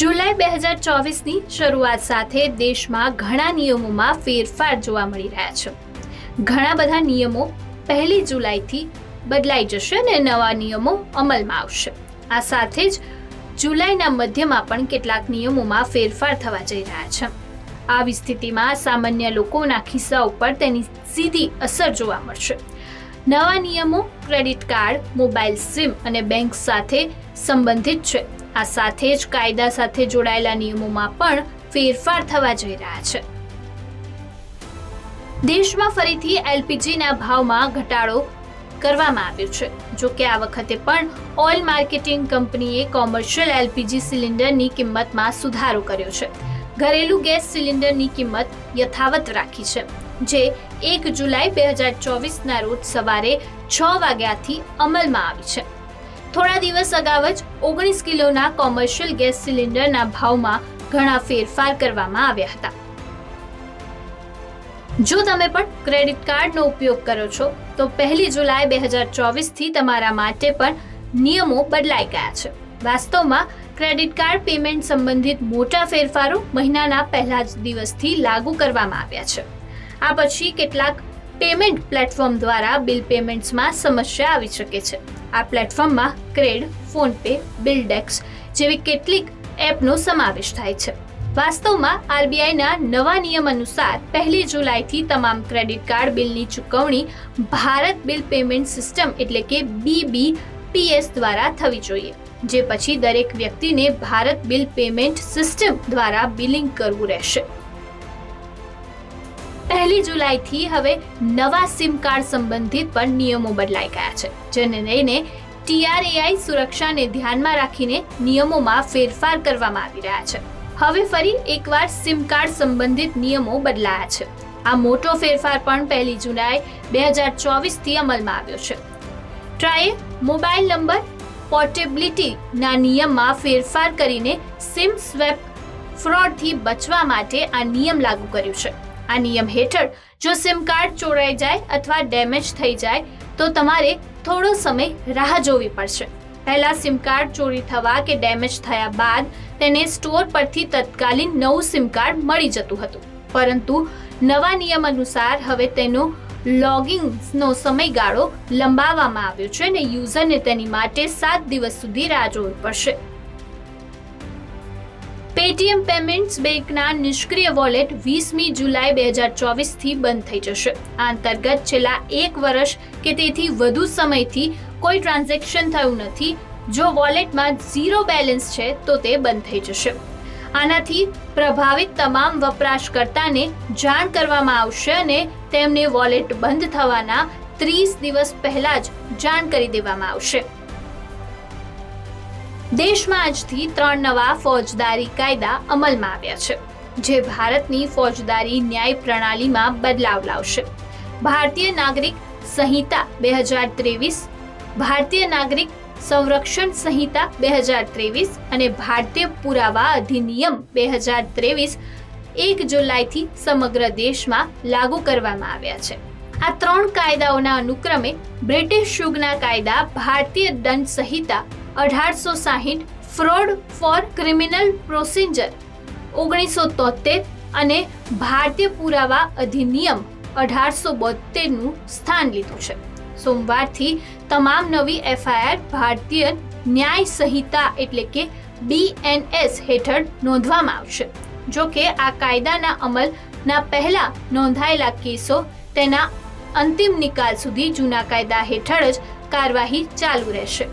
જુલાઈ બે હજાર ચોવીસની શરૂઆત સાથે દેશમાં ઘણા નિયમોમાં ફેરફાર જોવા મળી રહ્યા છે. ઘણા બધા નિયમો પહેલી જુલાઈથી બદલાઈ જશે અને નવા નિયમો અમલમાં આવશે. આ સાથે જ જુલાઈના મધ્યમાં પણ કેટલાક નિયમોમાં ફેરફાર થવા જઈ રહ્યા છે. આવી સ્થિતિમાં સામાન્ય લોકોના ખિસ્સા ઉપર તેની સીધી અસર જોવા મળશે. નવા નિયમો, ક્રેડિટ કાર્ડ, મોબાઈલ સિમ અને બેંક સાથે સંબંધિત છે. આ સાથે જ કાયદા સાથે જોડાયેલા નિયમોમાં પણ ફેરફાર થવા જઈ રહ્યા છે. દેશમાં ફરીથી એલપીજીના ભાવમાં ઘટાડો કરવામાં આવ્યો છે. જો કે આ વખતે પણ ઓઇલ માર્કેટિંગ કંપનીએ કોમર્શિયલ એલપીજી સિલિન્ડરની કિંમતમાં સુધારો કર્યો છે. ઘરેલું ગેસ સિલિન્ડરની કિંમત યથાવત રાખી છે, જે એક જુલાઈ બે હજાર ચોવીસના રોજ સવારે છ વાગ્યાથી અમલમાં આવી છે. થોડા દિવસ અગાઉ જ ઓગણીસ કિલોના કોમર્શિયલ ગેસ સિલિન્ડરના ભાવમાં ઘણા ફેરફાર કરવામાં આવ્યા હતા. જો તમે પણ ક્રેડિટ કાર્ડનો ઉપયોગ કરો છો, તો પહેલી જુલાઈ બે હજાર ચોવીસથી તમારા માટે પણ નિયમો બદલાઈ ગયા છે. વાસ્તવમાં, ક્રેડિટ કાર્ડ પેમેન્ટ સંબંધિત મોટા ફેરફારો મહિનાના પહેલા જ દિવસથી લાગુ કરવામાં આવ્યા છે. આ પછી કેટલાક પેમેન્ટ પ્લેટફોર્મ દ્વારા બિલ પેમેન્ટ્સમાં સમસ્યા આવી શકે છે. આ પ્લેટફોર્મમાં ક્રેડ, ફોનપે, બિલડેક્સ જેવી કેટલીક એપનો સમાવેશ થાય છે. વાસ્તવમાં આરબીઆઈના નવા નિયમ અનુસાર પહેલી જુલાઈથી તમામ ક્રેડિટ કાર્ડ બિલની ચૂકવણી ભારત બિલ પેમેન્ટ સિસ્ટમ એટલે કે બીબીપીએસ દ્વારા થવી જોઈએ, જે પછી દરેક વ્યક્તિને ભારત બિલ પેમેન્ટ સિસ્ટમ દ્વારા બિલિંગ કરવું રહેશે. પહેલી જુલાઈથી હવે નવા સિમ કાર્ડ સંબંધિત પણ નિયમો બદલાઈ ગયા છે, જેને લઈને ટીઆરએઆઈ સુરક્ષાને ધ્યાનમાં રાખીને નિયમોમાં ફેરફાર કરવામાં આવી રહ્યા છે. હવે ફરી એકવાર સિમ કાર્ડ સંબંધિત નિયમો બદલાયા છે. આ મોટો ફેરફાર પણ પહેલી જુલાઈ બે હજાર ચોવીસથી અમલમાં આવ્યો છે. ટ્રાયે મોબાઈલ નંબર પોર્ટેબિલિટીના નિયમમાં ફેરફાર કરીને સિમ સ્વેપ ફ્રોડથી બચવા માટે આ નિયમ લાગુ કર્યું છે. આ નિયમ હેઠળ જો સિમ કાર્ડ ચોરાઈ જાય અથવા ડેમેજ થઈ જાય, તો તમારે થોડો સમય રાહ જોવી પડશે. પહેલા સિમ કાર્ડ ચોરી થવા કે ડેમેજ થયા બાદ તેને સ્ટોર પરથી તત્કાલીન નવું સિમ કાર્ડ મળી જતું હતું. પરંતુ નવા નિયમ અનુસાર હવે તેનો લોગિંગનો સમયગાળો લંબાવવામાં આવ્યો છે અને યુઝરને તેની માટે સાત દિવસ સુધી રાહ જોવી પડશે. પેટીએમ પેમેન્ટ્સ બેંકના નિષ્ક્રિય વોલેટ વીસમી જુલાઈ બે હજાર ચોવીસથી બંધ થઈ જશે. આ અંતર્ગત છેલ્લા એક વર્ષ કે તેથી વધુ સમયથી કોઈ ટ્રાન્ઝેક્શન થયું નથી. જો વોલેટમાં ઝીરો બેલેન્સ છે, તો તે બંધ થઈ જશે. આનાથી પ્રભાવિત તમામ વપરાશકર્તાને જાણ કરવામાં આવશે અને તેમને વોલેટ બંધ થવાના ત્રીસ દિવસ પહેલા જ જાણ કરી દેવામાં આવશે. દેશમાં આજથી ત્રણ નવા ફોજદારી કાયદા અમલમાં આવ્યા છે, જે ભારતની ફોજદારી ન્યાય પ્રણાલીમાં બદલાવ લાવશે. ભારતીય નાગરિક સંહિતા બે હજાર ત્રેવીસ, ભારતીય નાગરિક સંરક્ષણ સંહિતા બે હજાર ત્રેવીસ અને ભારતીય પુરાવા અધિનિયમ બે હજાર ત્રેવીસ એક જુલાઈથી સમગ્ર દેશમાં લાગુ કરવામાં આવ્યા છે. આ ત્રણ કાયદાઓના અનુક્રમે બ્રિટિશ યુગના કાયદા ભારતીય દંડ સંહિતા અઢારસો સાહીઠ ફ્રોડ ફોર ક્રિમિનલ પ્રોસિજર, ઓગણીસો તોતેર અને ભારતીય પુરાવા અધિનિયમ અઢારસો બોતેરનું સ્થાન લીધું છે. સોમવારથી તમામ નવી એફઆઈઆર ભારતીય ન્યાય સંહિતા એટલે કે બીએનએસ હેઠળ નોંધવામાં આવશે. જો કે આ કાયદાના અમલના પહેલા નોંધાયેલા કેસો તેના અંતિમ નિકાલ સુધી જૂના કાયદા હેઠળ જ કાર્યવાહી ચાલુ રહેશે.